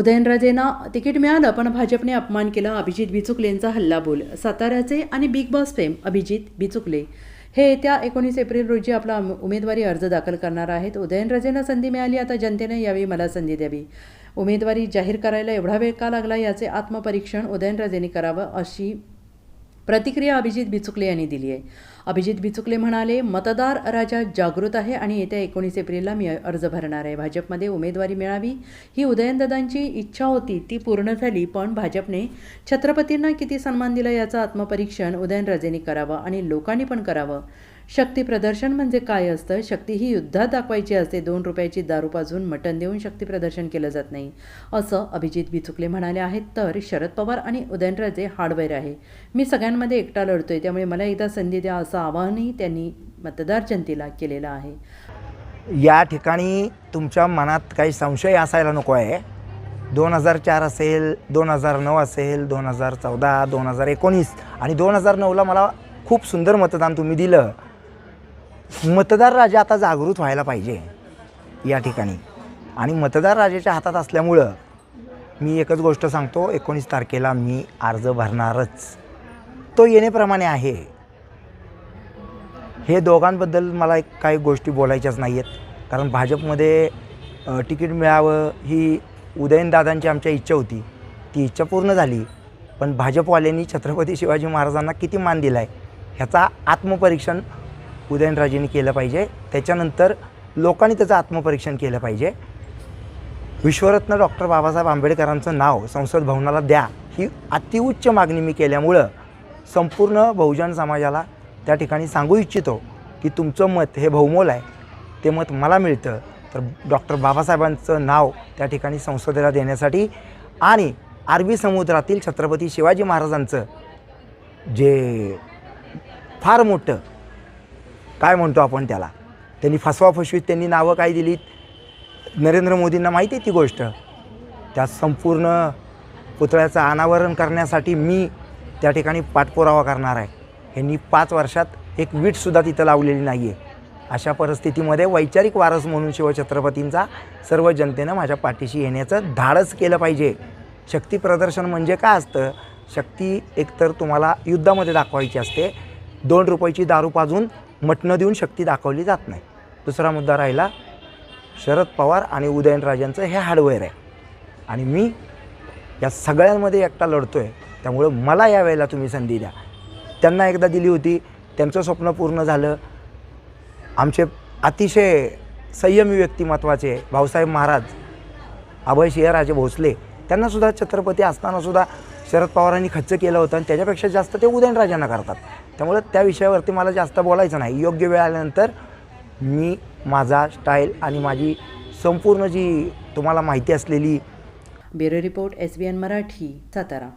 उदयनराजेंना ticket मिळालं पण भाजपने अपमान केला. अभिजित बिचुकलेंचा हल्लाबोल साताऱ्याचे आणि Bigg Boss fame Abhijit Bichukale. हे येत्या एकोणीस एप्रिल रोजी आपला उम- उमेदवारी अर्ज दाखल करणार आहेत. उदयनराजेंना संधी मिळाली आता जनतेने यावेळी मला संधी द्यावी. उमेदवारी जाहीर करायला एवढा वेळ का लागला याचे आत्मपरीक्षण उदयनराजेंनी करावं अशी प्रतिक्रिया अभिजित बिचुकले यांनी दिली आहे. अभिजित भिचुकले म्हणाले मतदार राजा जागृत आहे आणि येत्या एकोणीस एप्रिलला मी अर्ज भरणार आहे. भाजपमध्ये उमेदवारी मिळावी ही उदयनदादांची इच्छा होती ती पूर्ण झाली पण भाजपने छत्रपतींना किती सन्मान दिला याचं आत्मपरीक्षण उदयनराजेंनी करावं आणि लोकांनी पण करावं. शक्ती प्रदर्शन म्हणजे काय असतं? शक्ती ही युद्धात दाखवायची असते. दोन रुपयाची दारू पाजून मटण देऊन शक्ती प्रदर्शन केलं जात नाही. असं अभिजित बिचुकले म्हणाले आहेत. तर शरद पवार आणि उदयनराजे हार्डवेअर आहे. मी सगळ्यांमध्ये एकटा लढतोय त्यामुळे मला एकदा संधी द्या असं आवाहनही त्यांनी मतदार जनतेला केलेलं आहे. या ठिकाणी तुमच्या मनात काही संशय असायला नको आहे? दोन हजार चार असेल दोन हजार नऊ असेल दोन हजार चौदा दोन हजार एकोणीस आणि दोन हजार नऊला मला खूप सुंदर मतदान तुम्ही दिलं. मतदार राजा आता जागृत व्हायला पाहिजे या ठिकाणी. आणि मतदार राजाच्या हातात असल्यामुळं मी एकच गोष्ट सांगतो एकोणीस तारखेला मी अर्ज भरणारच. तो येण्याप्रमाणे आहे. हे दोघांबद्दल मला एक काही गोष्टी बोलायच्याच नाही आहेत कारण भाजपमध्ये तिकीट मिळावं ही उदयनदादांची आमच्या इच्छा होती. ती इच्छा पूर्ण झाली. पण भाजपवाल्यांनी छत्रपती शिवाजी महाराजांना किती मान दिला आहे ह्याचा आत्मपरीक्षण उदयनराजेंनी केलं पाहिजे. त्याच्यानंतर लोकांनी त्याचं आत्मपरीक्षण केलं पाहिजे. विश्वरत्न डॉक्टर बाबासाहेब आंबेडकरांचं नाव संसद भवनाला द्या ही अतिउच्च मागणी मी केल्यामुळं संपूर्ण बहुजन समाजाला त्या ठिकाणी सांगू इच्छितो की तुमचं मत हे बहुमोल आहे. ते मत मला मिळतं. तर डॉक्टर बाबासाहेबांचं नाव त्या ठिकाणी संसदेला देण्यासाठी आणि अरबी समुद्रातील छत्रपती शिवाजी महाराजांचं जे फार मोठं काय म्हणतो आपण त्याला त्यांनी फसवाफसवीत त्यांनी नावं काय दिलीत? नरेंद्र मोदींना माहिती आहे ती गोष्ट. त्या संपूर्ण पुतळ्याचं अनावरण करण्यासाठी मी त्या ठिकाणी पाठपुरावा करणार आहे. ह्यांनी पाच वर्षात एक वीटसुद्धा तिथं लावलेली नाही आहे अशा परिस्थितीमध्ये वैचारिक वारस म्हणून शिवछत्रपतींचा सर्व जनतेनं माझ्या पाठीशी येण्याचं धाडस केलं पाहिजे. शक्ती प्रदर्शन म्हणजे काय असतं? शक्ती एकतर तुम्हाला युद्धामध्ये दाखवायची असते. दोन रुपयाची दारू पाजून मटणं देऊन शक्ती दाखवली जात नाही. दुसरा मुद्दा राहिला शरद पवार आणि उदयनराजांचं हे हार्डवेअर आहे. आणि मी या सगळ्यांमध्ये एकटा लढतो आहे त्यामुळं मला या वेळेला तुम्ही संधी द्या. त्यांना एकदा दिली होती. त्यांचं स्वप्न पूर्ण झालं. आमचे अतिशय संयमी व्यक्तिमत्वाचे भाऊसाहेब महाराज अभय सिंहराजे भोसले त्यांनासुद्धा छत्रपती असतानासुद्धा शरद पवारांनी खर्च केलं होतं आणि त्याच्यापेक्षा जास्त ते उदयनराजांना करतात. त्यामुळं त्या विषयावरती मला जास्त बोलायचं नाही. योग्य वेळ आल्यानंतर मी माझा स्टाईल आणि माझी संपूर्ण जी तुम्हाला माहिती असलेली bureau report S B N Marathi Satara.